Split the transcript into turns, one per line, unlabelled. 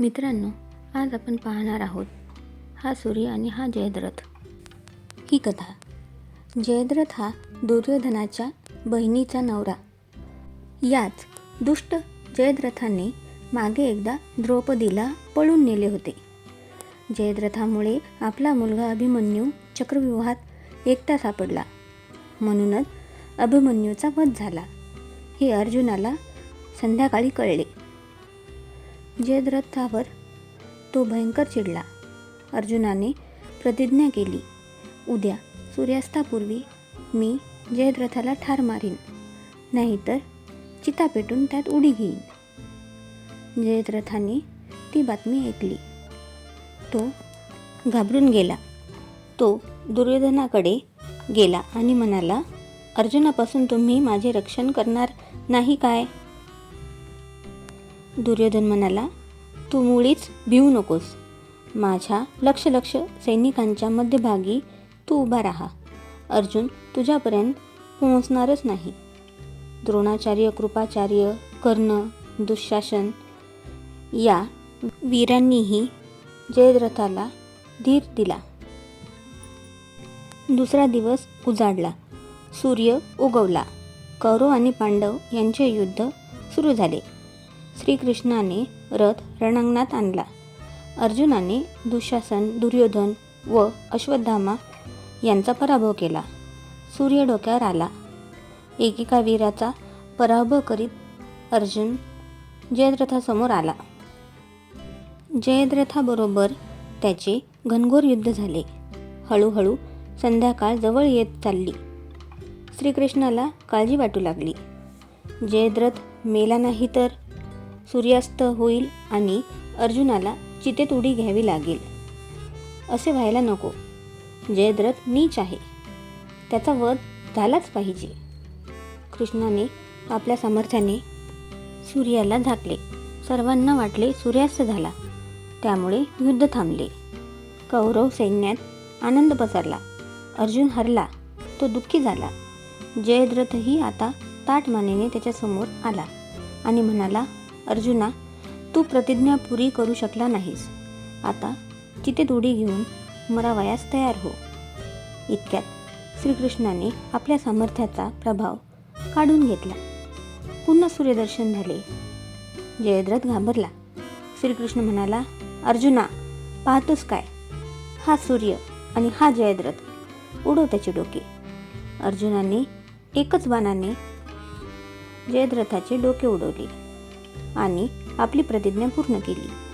मित्रांनो आज आपण पाहणार आहोत हा सूर्य आणि हा जयद्रथ. ही कथा. जयद्रथ हा दुर्योधनाच्या बहिणीचा नवरा. याच दुष्ट जयद्रथाने मागे एकदा द्रौपदीला पळून नेले होते. जयद्रथामुळे आपला मुलगा अभिमन्यू चक्रव्यूहात एकटा सापडला. म्हणूनच अभिमन्यूचा वध झाला. हे अर्जुनाला संध्याकाळी कळले. जयद्रथावर तो भयंकर चिडला. अर्जुनाने प्रतिज्ञा केली उद्या सूर्यास्तापूर्वी मी जयद्रथाला ठार मारीन नाहीतर चिता पेटून त्यात उडी घेईन. जयद्रथाने ती बातमी ऐकली. तो घाबरून गेला. तो दुर्योधनाकडे गेला आणि म्हणाला अर्जुनापासून तुम्ही माझे रक्षण करणार नाही काय? दुर्योधन म्हणाला तू मुळीच भिवू नकोस. माझ्या लक्ष लक्ष सैनिकांच्या मध्यभागी तू उभा राहा. अर्जुन तुझ्यापर्यंत पोहोचणारच नाही. द्रोणाचार्य कृपाचार्य कर्ण दुःशासन या वीरांनीही जयद्रथाला धीर दिला. दुसरा दिवस उजाडला. सूर्य उगवला. कौरव आणि पांडव यांचे युद्ध सुरू झाले. श्रीकृष्णाने रथ रणांगणात आणला. अर्जुनाने दुःशासन दुर्योधन व अश्वत्थामा यांचा पराभव केला. सूर्य डोक्यावर आला. एकेका वीराचा पराभव करीत अर्जुन जयद्रथासमोर आला. जयद्रथाबरोबर त्याचे घनघोर युद्ध झाले. हळूहळू संध्याकाळ जवळ येत चालली. श्रीकृष्णाला काळजी वाटू लागली. जयद्रथ मेला नाही तर सूर्यास्त होईल आणि अर्जुनाला चितेत उडी घ्यावी लागेल. असे व्हायला नको. जयद्रथ नीच आहे. त्याचा वध झालाच पाहिजे. कृष्णाने आपल्या सामर्थ्याने सूर्याला झाकले. सर्वांना वाटले सूर्यास्त झाला. त्यामुळे युद्ध थांबले. कौरव सैन्यात आनंद पसरला. अर्जुन हरला. तो दुःखी झाला. जयद्रथही आता ताट मानेने त्याच्यासमोर आला आणि म्हणाला अर्जुना तू प्रतिज्ञा पुरी करू शकला नाहीस. आता चितेत उडी घेऊन मरावयास तयार हो. इतक्यात श्रीकृष्णाने आपल्या सामर्थ्याचा प्रभाव काढून घेतला. पुन्हा सूर्यदर्शन झाले. जयद्रथ घाबरला. श्रीकृष्ण म्हणाला अर्जुना पाहतोस काय? हा सूर्य आणि हा जयद्रथ उडव त्याचे डोके. अर्जुनाने एकच बाणाने जयद्रथाचे डोके उडवले. आणि आपली प्रतिज्ञा पूर्ण केली.